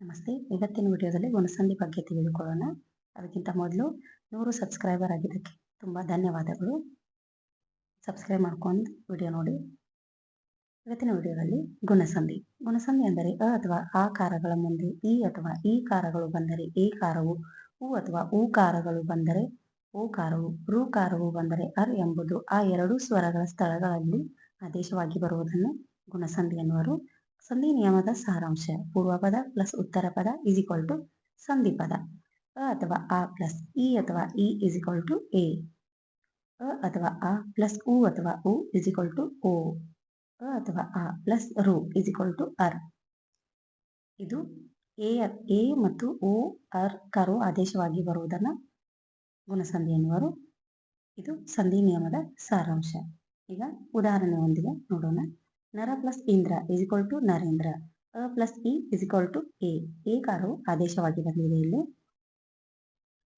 ನಮಸ್ತೆ. ಇವತ್ತಿನ ವಿಡಿಯೋದಲ್ಲಿ ಗುಣಸಂಧಿ ಬಗ್ಗೆ ತಿಳಿದುಕೊಳ್ಳೋಣ. ಅದಕ್ಕಿಂತ ಮೊದಲು ನೂರು ಸಬ್ಸ್ಕ್ರೈಬರ್ ಆಗಿದ್ದಕ್ಕೆ ತುಂಬ ಧನ್ಯವಾದಗಳು. ಸಬ್ಸ್ಕ್ರೈಬ್ ಮಾಡ್ಕೊಂಡು ವಿಡಿಯೋ ನೋಡಿ. ಇವತ್ತಿನ ವಿಡಿಯೋದಲ್ಲಿ ಗುಣಸಂಧಿ. ಗುಣಸಂಧಿ ಅಂದರೆ ಅ ಅಥವಾ ಆ ಕಾರಗಳ ಮುಂದೆ ಈ ಅಥವಾ ಈ ಕಾರಗಳು ಬಂದರೆ ಎ ಕಾರವು, ಉ ಅಥವಾ ಉ ಕಾರಗಳು ಬಂದರೆ ಓ ಕಾರವು, ರು ಕಾರವು ಬಂದರೆ ಅರ್ ಎಂಬುದು ಆ ಎರಡು ಸ್ವರಗಳ ಸ್ಥಳಗಳಲ್ಲಿ ಆದೇಶವಾಗಿ ಬರುವುದನ್ನು ಗುಣಸಂಧಿ ಎನ್ನುವರು. ಸಂಧಿ ನಿಯಮದ ಸಾರಾಂಶ. ಪೂರ್ವ ಪದ ಪ್ಲಸ್ ಉತ್ತರ ಪದ ಇಸ್ ಈಕ್ವಲ್ ಟು ಸಂಧಿ ಪದ. ಅ ಅಥವಾ ಆ ಪ್ಲಸ್ ಇ ಅಥವಾ ಇ ಇಸ್ ಈಕ್ವಲ್ ಟು ಎ ಅ ಅಥವಾ ಆ ಪ್ಲಸ್ ಉ ಅಥವಾ ಉ ಇಸ್ ಈಕ್ವಲ್ ಟು ಒ ಅ ಅಥವಾ ಆ ಪ್ಲಸ್ ರು ಇಸ್ ಈಕ್ವಲ್ ಟು ಅರ್ ಇದು ಎ ಎ ಮತ್ತು ಒ ಅರ್ ಕರು ಆದೇಶವಾಗಿ ಬರುವುದನ್ನು ಗುಣಸಂಧಿ ಎನ್ನುವರು ಇದು ಸಂಧಿ ನಿಯಮದ ಸಾರಾಂಶ. ಈಗ ಉದಾಹರಣೆಯೊಂದಿಗೆ ನೋಡೋಣ. ನರ ಪ್ಲಸ್ ಇಂದ್ರ ಇಸ್ ಇಕ್ವಲ್ ಟು ನರೇಂದ್ರ. ಅ ಪ್ಲಸ್ ಇ ಇಸ್ ಇಕ್ವಲ್ ಟು ಎ. ಎ ಕಾರು ಆದೇಶವಾಗಿ ಬಂದಿದೆ ಇಲ್ಲಿ.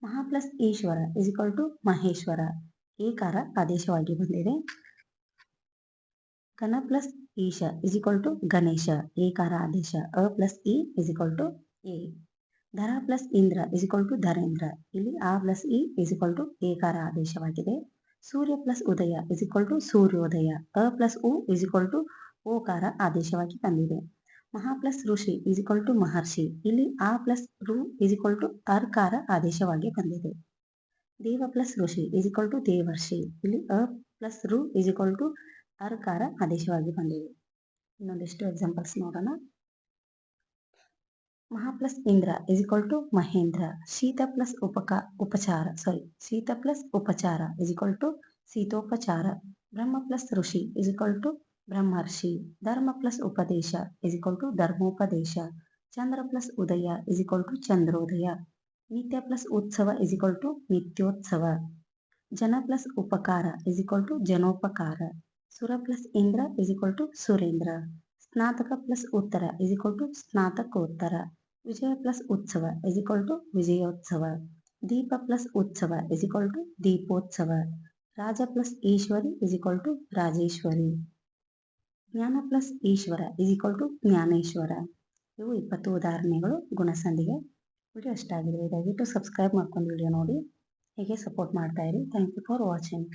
ಮಹಾ ಪ್ಲಸ್ ಈಶ್ವರ ಇಸ್ ಇಕ್ವಲ್ ಟು ಮಹೇಶ್ವರ. ಎ ಕಾರ ಆದೇಶವಾಗಿ ಬಂದಿದೆ. ಘನ ಪ್ಲಸ್ ಈಶ ಇಸ್ ಇಕ್ವಲ್ ಟು ಗಣೇಶ. ಎ ಕಾರ ಆದೇಶ. ಅ ಪ್ಲಸ್ ಇ ಇಸ್ ಇಕ್ವಲ್ ಟು ಎ. ಧರ ಪ್ಲಸ್ ಇಂದ್ರ ಇಸ್ ಇಕ್ವಲ್ ಟು ಧರೇಂದ್ರ. ಇಲ್ಲಿ ಆ ಪ್ಲಸ್ ಇ ಇಸ್ ಇಕ್ವಲ್ ಟು ಎ ಕಾರ ಆದೇಶವಾಗಿದೆ. ಸೂರ್ಯ ಪ್ಲಸ್ ಉದಯ ಇಸ್ ಈಕ್ವಲ್ ಟು ಸೂರ್ಯೋದಯ. ಅ ಪ್ಲಸ್ ಉ ಇಸ್ ಈಕ್ವಲ್ ಟು ಓಕಾರ ಆದೇಶವಾಗಿ ಬಂದಿದೆ ಮಹಾ ಪ್ಲಸ್ ಋಷಿ ಇಸ್ ಈಕ್ವಲ್ ಟು ಮಹರ್ಷಿ. ಇಲ್ಲಿ ಆ ಪ್ಲಸ್ ರು ಇಸ್ ಈಕ್ವಲ್ ಟು ಅರ್ಕಾರ ಆದೇಶವಾಗಿ ಬಂದಿದೆ ದೇವ ಪ್ಲಸ್ ಋಷಿ ಇಸ್ ಈಕ್ವಲ್ ಟು ದೇವರ್ಷಿ. ಇಲ್ಲಿ ಅ ಪ್ಲಸ್ ರು ಇಸ್ ಈಕ್ವಲ್ ಟು ಅರ್ಕಾರ ಆದೇಶವಾಗಿ ಬಂದಿದೆ. ಇನ್ನೊಂದಿಷ್ಟು ಎಕ್ಸಾಂಪಲ್ಸ್ ನೋಡೋಣ. ಮಹಾ ಪ್ಲಸ್ ಇಂದ್ರ ಇಸ್ ಈಕ್ವಲ್ ಟು ಮಹೇಂದ್ರ. ಶೀತ ಪ್ಲಸ್ ಉಪಕ, ಉಪಚಾರ ಸಾರಿ ಶೀತ ಪ್ಲಸ್ ಉಪಚಾರ ಇಸ್ ಈಕ್ವಲ್ ಟು ಶೀತೋಪಚಾರ ಬ್ರಹ್ಮ ಪ್ಲಸ್ ಋಷಿ ಇಸ್ ಈಕ್ವಲ್ ಟು ಬ್ರಹ್ಮರ್ಷಿ. ಧರ್ಮ ಪ್ಲಸ್ ಉಪದೇಶ ಇಸ್ ಈಕ್ವಲ್ ಟು ಧರ್ಮೋಪದೇಶ. ಚಂದ್ರ ಪ್ಲಸ್ ಉದಯ ಇಸ್ ಈಕ್ವಲ್ ಟು ಚಂದ್ರೋದಯ. ನಿತ್ಯ ಪ್ಲಸ್ ಉತ್ಸವ ಇಸ್ ಈಕ್ವಲ್ ಟು ನಿತ್ಯೋತ್ಸವ. ಜನ ಪ್ಲಸ್ ಉಪಕಾರ ಇಸ್ ಈಕ್ವಲ್ ಟು ಜನೋಪಕಾರ. ಸುರ ಪ್ಲಸ್ ಇಂದ್ರ ಇಸ್ ಈಕ್ವಲ್ ಟು ಸುರೇಂದ್ರ. ಸ್ನಾತಕ ಪ್ಲಸ್ ಉತ್ತರ ಇಸ್ ಈಕ್ವಲ್ ಟು ಸ್ನಾತಕೋತ್ತರ. ವಿಜಯ ಪ್ಲಸ್ ಉತ್ಸವ ಇಸ್ ಟು ವಿಜಯೋತ್ಸವ. ದೀಪ ಪ್ಲಸ್ ಉತ್ಸವ ಇಸ್ ಟು ದೀಪೋತ್ಸವ. ರಾಜ ಪ್ಲಸ್ ಈಶ್ವರಿ ಇಸ್ ಟು ರಾಜೇಶ್ವರಿ. ಜ್ಞಾನ ಪ್ಲಸ್ ಈಶ್ವರ ಇಸ್ ಟು ಜ್ಞಾನೇಶ್ವರ. ಇವು ಇಪ್ಪತ್ತು ಉದಾಹರಣೆಗಳು, ಗುಣಸಂಧಿಗೆ. ವಿಡಿಯೋ ಇಷ್ಟ ಆಗಿದೆ ದಯವಿಟ್ಟು ಸಬ್ಸ್ಕ್ರೈಬ್ ಮಾಡ್ಕೊಂಡು ವಿಡಿಯೋ ನೋಡಿ. ಹೀಗೆ ಸಪೋರ್ಟ್ ಮಾಡ್ತಾ ಇರಿ. Thank you for watching